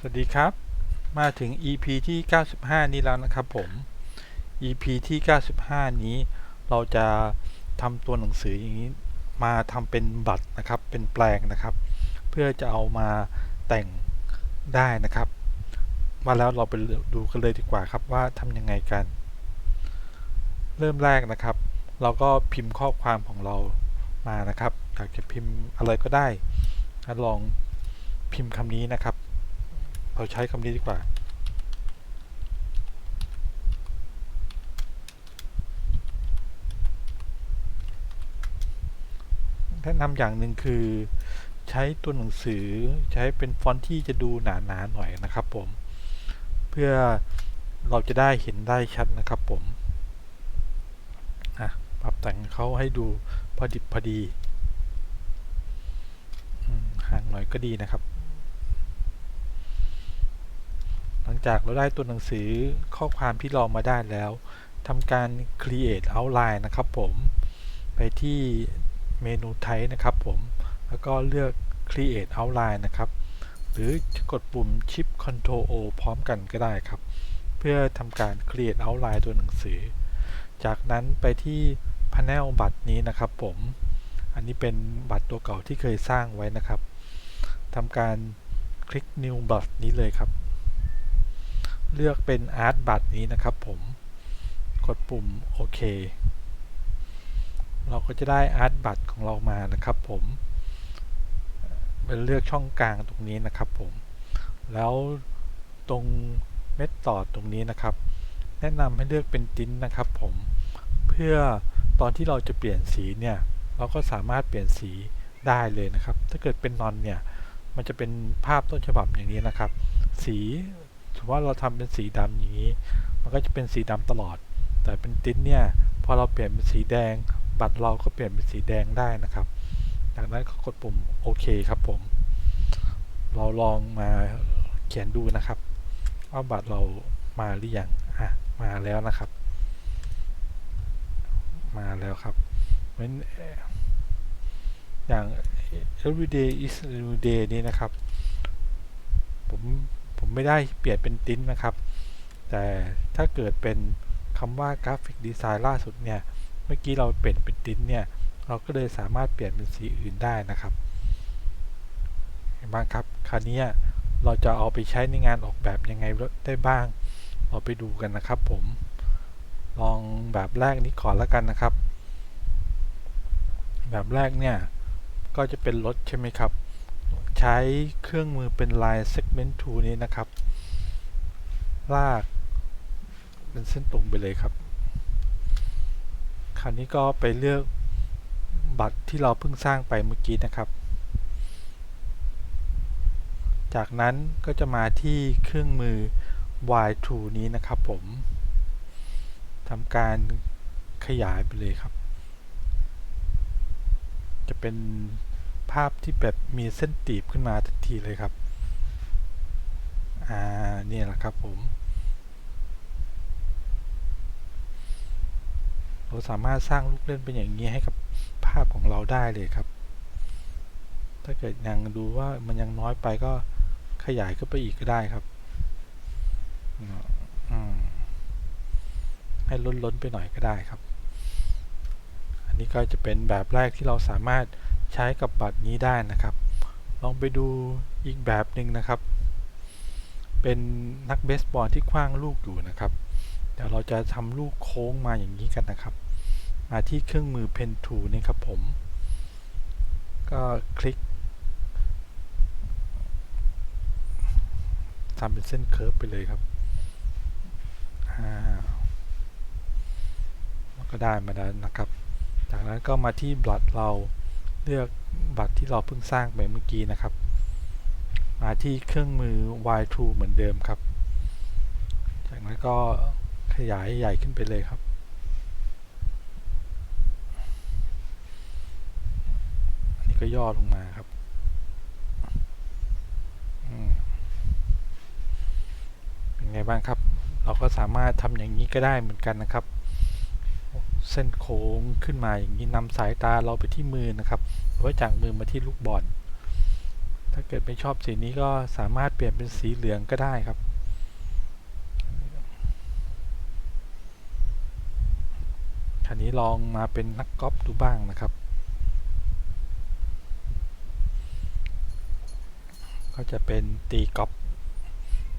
สวัสดีครับ มาถึง EP ที่ 95 นี้แล้วนะครับผม EP ที่ 95 นี้ เราจะทำตัวหนังสืออย่างนี้ มาทำเป็นบัตรนะครับ เป็นแปลงนะครับ เพื่อจะเอามาแต่งได้นะครับ มาแล้วเราไปดูกันเลยดีกว่าครับว่าทำยังไงกัน เริ่มแรกนะครับ เราก็พิมพ์ข้อความของเรามานะครับ อยากจะพิมพ์อะไรก็ได้ลองพิมพ์คำนี้นะครับ เราใช้คำนี้ดีกว่า แนะนำอย่างหนึ่งคือใช้ตัวหนังสือใช้เป็นฟอนต์ที่จะดูหนาๆหน่อยนะครับผม เพื่อเราจะได้เห็นได้ชัดนะครับผมอะปรับแต่งเขาให้ดูพอดิบพอดีห่างหน่อยก็ดีนะครับ หลัง จากเราได้ตัวหนังสือข้อความที่เรามาได้แล้วทำการ create outline นะครับผม ไปที่เมนู type นะครับผม แล้วก็เลือก create outline นะครับ หรือกดปุ่ม shift control o พร้อมกันก็ได้ครับ เพื่อทำการ create outline ตัวหนังสือ จากนั้นไปที่ panel บัตรนี้นะครับผม อันนี้เป็นบัตรตัวเก่าที่เคยสร้างไว้นะครับทำการคลิก new บัตรนี้เลยครับ เลือกเป็น Art บัตรนี้นะครับผมกดปุ่มโอเคเราก็จะได้ Art บัตรของเรามานะครับผมเป็นเลือกช่องกลางตรงนี้นะครับผม แล้วตรงเม็ดต่อตรงนี้นะครับ แนะนำให้เลือกเป็นติ้นนะครับผม เพื่อตอนที่เราจะเปลี่ยนสีเนี่ย เราก็สามารถเปลี่ยนสีได้เลยนะครับ ถ้าเกิดเป็นนอนเนี่ย มันจะเป็นภาพต้นฉบับอย่างนี้นะครับ สีือว่าเราทำเป็นสีดำอย่างนี้ มันก็จะเป็นสีดำตลอด แต่เป็นติ้นเนี่ยพอเราเปลี่ยนเป็นสีแดง บัตรเราก็เปลี่ยนเป็นสีแดงได้นะครับจากนั้นก็กดปุ่มโอเคครับผม เราลองมาเขียนดูนะครับว่าบัตรเรามาหรือยังอะมาแล้วนะครับ มาแล้วครับเหมือนอย่าง everyday is new day นี้นะครับ ผม ผมไม่ได้เปลี่ยนเป็นติ้นนะครับ แต่ถ้าเกิดเป็นคำว่ากราฟิกดีไซน์ล่าสุดเนี่ย เมื่อกี้เราเปลี่ยนเป็นติ้นเนี่ย เราก็เลยสามารถเปลี่ยนเป็นสีอื่นได้นะครับเห็นบ้างครับ คราวนี้เราจะเอาไปใช้ในงานออกแบบยังไงได้บ้าง เราไปดูกันนะครับผม ลองแบบแรกนี้ก่อนแล้วกันนะครับ แบบแรกเนี่ย ก็จะเป็นรถใช่ไหมครับ ใช้เครื่องมือเป็น Line Segment Tool นี้นะครับ ลากเป็นเส้นตรงไปเลยครับ คราวนี้ก็ไปเลือกบัตรที่เราเพิ่งสร้างไปเมื่อกี้นะครับ จากนั้นก็จะมาที่เครื่องมือ Y Tool นี้นะครับผมทำการขยายไปเลยครับ จะเป็น ภาพที่แบบมีเส้นตีบขึ้นมาทันทีเลยครับ อ่านี่แหละครับผม เราสามารถสร้างลูกเล่นเป็นอย่างนี้ให้กับภาพของเราได้เลยครับ ถ้าเกิดยังดูว่ามันยังน้อยไปก็ขยายขึ้นไปอีกก็ได้ครับให้ล้นๆไปหน่อยก็ได้ครับ อันนี้ก็จะเป็นแบบแรกที่เราสามารถ ใช้กับบัตรนี้ได้นะครับ ลองไปดูอีกแบบหนึ่งนะครับ เป็นนักเบสบอลที่คว้างลูกอยู่นะครับ เดี๋ยวเราจะทำลูกโค้งมาอย่างนี้กันนะครับ มาที่เครื่องมือ Pen t o o นี่ครับผม ก็คลิกทำเป็นเส้นเคิร์ฟไปเลยครับก็ได้มาแล้วนะครับ จากนั้นก็มาที่บัตรเรา เลือกบัตรที่เราเพิ่งสร้างไปเมื่อกี้นะครับ มาที่เครื่องมือ Y2 เหมือนเดิมครับ จากนั้นก็ขยายใหญ่ขึ้นไปเลยครับ อันนี้ก็ย่อลงมาครับเป็นไงบ้างครับ เราก็สามารถทำอย่างนี้ก็ได้เหมือนกันนะครับ เส้นโค้งขึ้นมาอย่างนี้นำสายตาเราไปที่มือนะครับหรือว่าจากมือมาที่ลูกบอล ถ้าเกิดไม่ชอบสีนี้ก็สามารถเปลี่ยนเป็นสีเหลืองก็ได้ครับคันนี้ลองมาเป็นนักกอล์ฟดูบ้างนะครับ ก็จะเป็นตีกอล์ฟ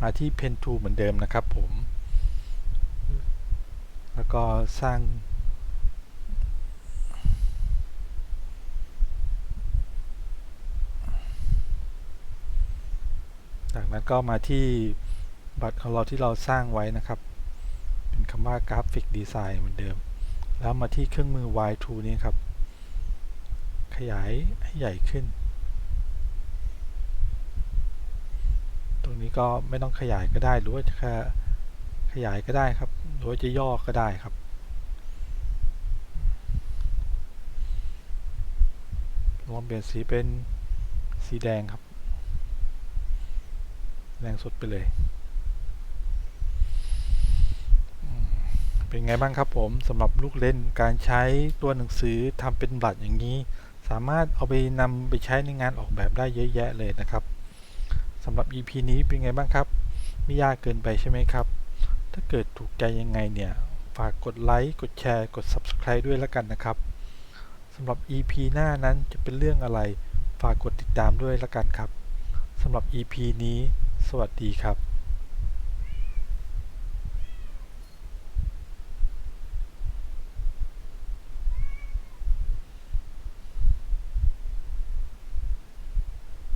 มาที่เพนทูเหมือนเดิมนะครับผม แล้วก็สร้าง จากนั้นก็มาที่บัตรของเราที่เราสร้างไว้นะครับ เป็นคำว่ากราฟิกดีไซน์เหมือนเดิม แล้วมาที่เครื่องมือ Y2 นี้ครับ ขยายให้ใหญ่ขึ้น ตรงนี้ก็ไม่ต้องขยายก็ได้ หรือว่าจะขยายก็ได้ครับ หรือว่าจะย่อก็ได้ครับลองเปลี่ยนสีเป็นสีแดงครับ แดงสดไปเลย เป็นไงบ้างครับผมสำหรับลูกเล่นการใช้ตัวหนังสือทำเป็นบัตรอย่างนี้ สามารถเอาไปนำไปใช้ในงานออกแบบได้เยอะแยะเลยนะครับสำหรับ EP นี้เป็นไงบ้างครับ ไม่ยากเกินไปใช่ไหมครับ ถ้าเกิดถูกใจยังไงเนี่ย ฝากกดไลค์ กดแชร์ กด Subscribe ด้วยแล้วกันนะครับสำหรับ EP หน้านั้นจะเป็นเรื่องอะไร ฝากกดติดตามด้วยแล้วกันครับสำหรับ EP นี้ สวัสดีครับ